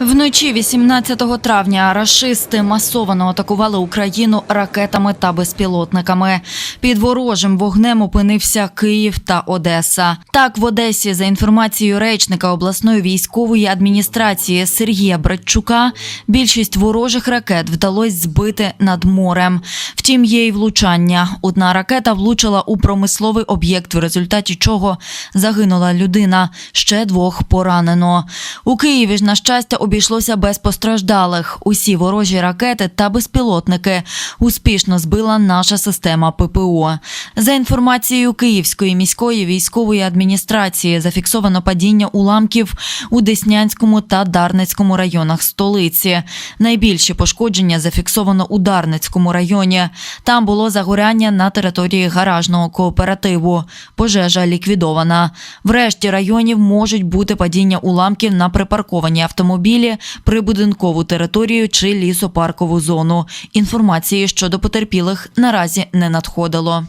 Вночі 18 травня рашисти масово атакували Україну ракетами та безпілотниками. Під ворожим вогнем опинився Київ та Одеса. Так, в Одесі, за інформацією речника обласної військової адміністрації Сергія Братчука, більшість ворожих ракет вдалося збити над морем. Втім, є й влучання. Одна ракета влучила у промисловий об'єкт, в результаті чого загинула людина. Ще двох поранено. У Києві ж, на щастя, обійшлося без постраждалих. Усі ворожі ракети та безпілотники успішно збила наша система ППО. За інформацією Київської міської військової адміністрації, зафіксовано падіння уламків у Деснянському та Дарницькому районах столиці. Найбільші пошкодження зафіксовано у Дарницькому районі. Там було загоряння на території гаражного кооперативу. Пожежа ліквідована. В решті районів можуть бути падіння уламків на припарковані автомобілі, прибудинкову територію чи лісопаркову зону. Інформації щодо потерпілих наразі не надходило.